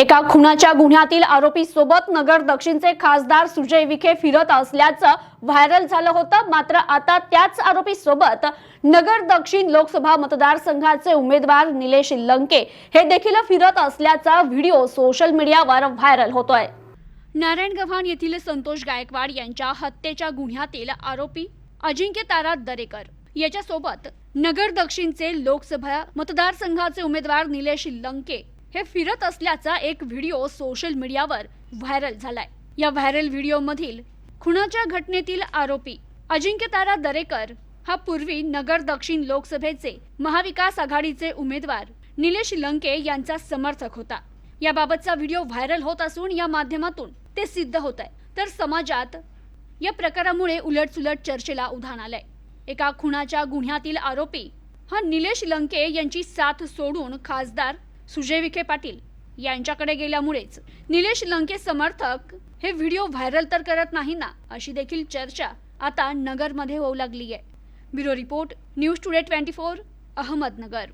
एका खुनाच्या गुन्ह्यातील आरोपी सोबत नगर दक्षिणचे खासदार सुजय विखे फिरत असल्याचं व्हायरल झालं होतं. मात्र आता त्याच आरोपी सोबत नगर दक्षिण लोकसभा मतदारसंघाचे उमेदवार निलेश लंके हे देखील फिरत असल्याचा व्हिडिओ सोशल मीडियावर व्हायरल होतोय. नारायण गव्हाण येथील संतोष गायकवाड यांच्या हत्येच्या गुन्ह्यातील आरोपी अजिंक्य तारा दरेकर याच्यासोबत नगर दक्षिणचे लोकसभा मतदारसंघाचे उमेदवार निलेश लंके हे फिरत असल्याचा एक व्हिडिओ सोशल मीडियावर व्हायरल झालाय. या व्हायरल व्हिडिओमधील खुनाच्या घटनेतील आरोपी अजिंक्य तारा दरेकर हा पूर्वी नगर दक्षिण लोकसभेचे महाविकास आघाडीचे उमेदवार निलेश लंके यांचा समर्थक होता. याबाबतचा व्हिडिओ व्हायरल होत असून या माध्यमातून ते सिद्ध होत आहे तर समाजात या प्रकारामुळे उलटसुलट चर्चेला उधाण आलंय. एका खुनाच्या गुन्ह्यातील आरोपी हा निलेश लंके यांची साथ सोडून खासदार सुजय विखे पाटील यांच्याकडे गेल्यामुळेच निलेश लंके समर्थक हे व्हिडिओ व्हायरल तर करत नाही ना अशी देखील चर्चा आता नगरमध्ये होऊ लागली आहे. Bureau report news today twenty four Ahmednagar.